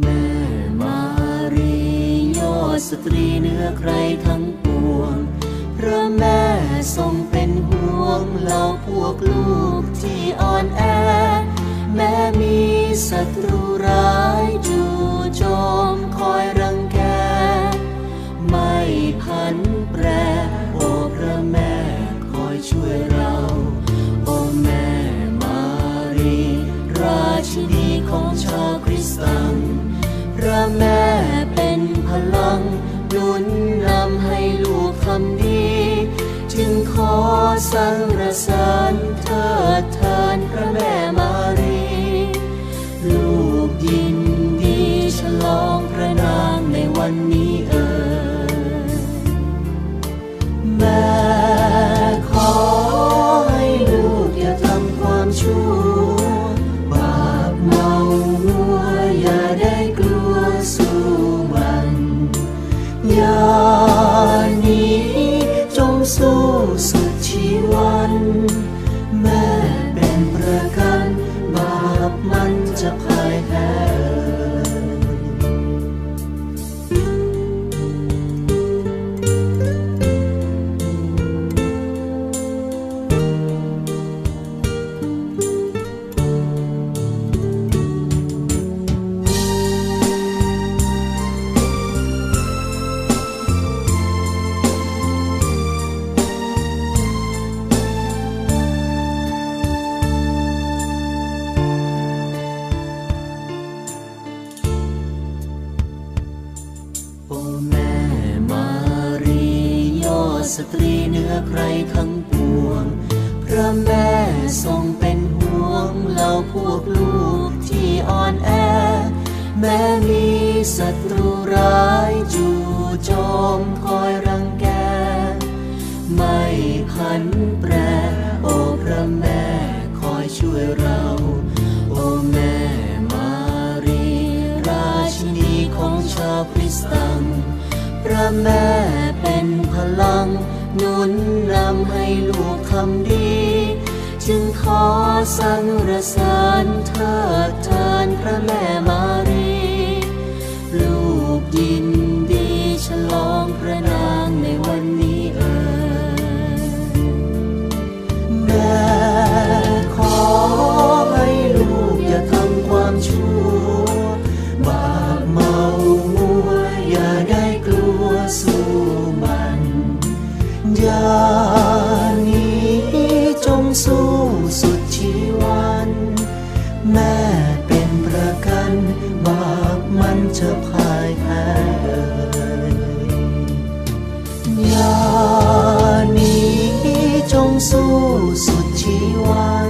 แม่มารียสตรีเนื้อใครทั้งปวง พระแม่ทรงเป็นห่วงเราพวกลูกที่อ่อนแอ แม่มีศัตรูร้าย สั่งพระแม่เป็นพลังนุนนำให้ลูกทำดี จึงขอสรรเสริญเธอเทินพระแม่ สู้สุดชีวันแม่เป็นประกัน บาปมันจะพ่าย สตรีเหนือใครทั้งปวง พระแม่ทรงเป็นห่วงเราพวกลูกที่อ่อนแอ แม้มีศัตรูร้ายจู่โจมคอยรังแก ไม่พันแปร โอ้พระแม่คอยช่วยเรา โอ้แม่มารี ราชินีของชาวคริสตัง พระแม่ หนุนนำให้ลูกทำดี จึงขอสรรเสริญเทิดเทินพระแม่ ธอพ่ายแพ้เลยยานี้จงสู้สุดชีวา